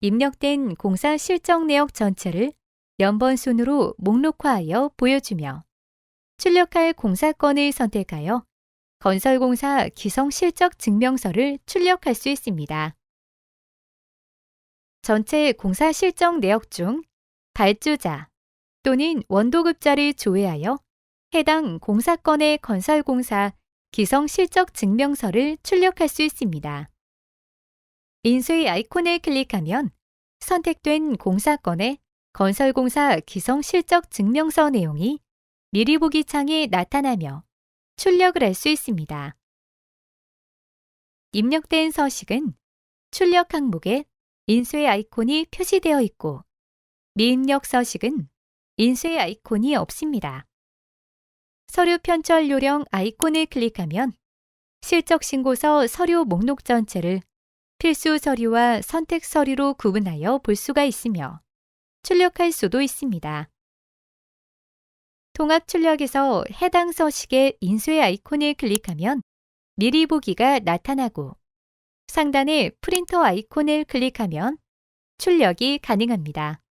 입력된 공사 실적 내역 전체를 연번 순으로 목록화하여 보여주며 출력할 공사건을 선택하여 건설공사 기성 실적 증명서를 출력할 수 있습니다. 전체 공사 실적 내역 중 발주자 또는 원도급자를 조회하여 해당 공사건의 건설공사 기성 실적 증명서를 출력할 수 있습니다. 인수의 아이콘을 클릭하면 선택된 공사건의 건설공사 기성 실적 증명서 내용이 미리 보기 창에 나타나며 출력을 할 수 있습니다. 입력된 서식은 출력 항목에 인수의 아이콘이 표시되어 있고 미입력 서식은 인수의 아이콘이 없습니다. 서류 편철 요령 아이콘을 클릭하면 실적 신고서 서류 목록 전체를 필수 서류와 선택 서류로 구분하여 볼 수가 있으며 출력할 수도 있습니다. 통합 출력에서 해당 서식의 인수의 아이콘을 클릭하면 미리 보기가 나타나고 상단의 프린터 아이콘을 클릭하면 출력이 가능합니다.